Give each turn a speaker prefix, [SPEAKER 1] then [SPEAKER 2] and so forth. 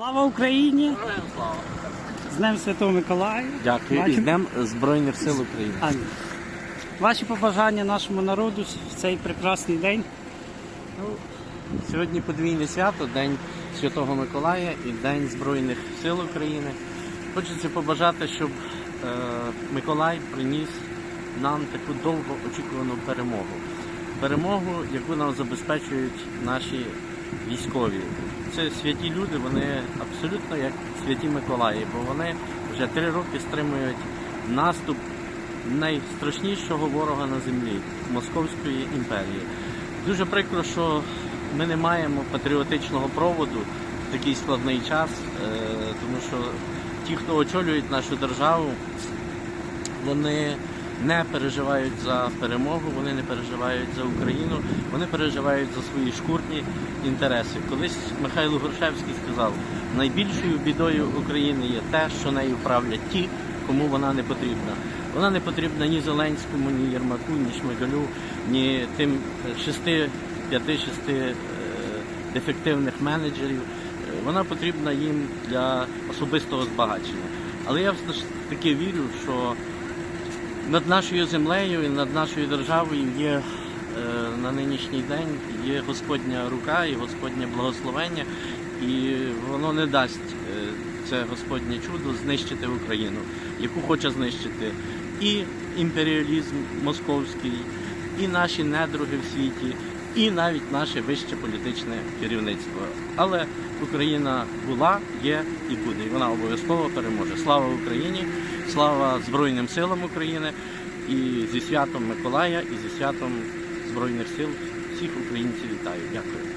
[SPEAKER 1] Слава Україні! З Днем Святого Миколая!
[SPEAKER 2] Дякую. І з Днем Збройних сил України.
[SPEAKER 1] Амінь. Ваші побажання нашому народу в цей прекрасний день.
[SPEAKER 2] Ну, сьогодні подвійне свято, День Святого Миколая і День Збройних сил України. Хочеться побажати, щоб е, Миколай приніс нам таку довго очікувану перемогу. Перемогу, яку нам забезпечують наші військові. Це святі люди, вони абсолютно як святі Миколаї, бо вони вже три роки стримують наступ найстрашнішого ворога на землі Московської імперії. Дуже прикро, що ми не маємо патріотичного проводу в такий складний час, е, тому що ті, хто очолюють нашу державу, вони не переживають за перемогу, вони не переживають за Україну, вони переживають за свої шкурні інтереси. Колись Михайло Грушевський сказав: найбільшою бідою України є те, що нею правлять ті, кому вона не потрібна. Вона не потрібна ні Зеленському, ні Єрмаку, ні Шмигалю, ні тим шести, п'яти-шести е, дефективних менеджерів. Вона потрібна їм для особистого збагачення. Але я все ж таки вірю, що над нашою землею і над нашою державою є е, на нинішній день є Господня рука і Господнє благословення, і воно не дасть е, це Господнє чудо знищити Україну, яку хоче знищити і імперіалізм московський, і наші недруги в світі, і навіть наше вище політичне керівництво. Але Україна була, є і буде. І вона обов'язково переможе. Слава Україні! Слава Збройним силам України і зі святом Миколая, і зі святом Збройних сил всіх українців вітаю. Дякую.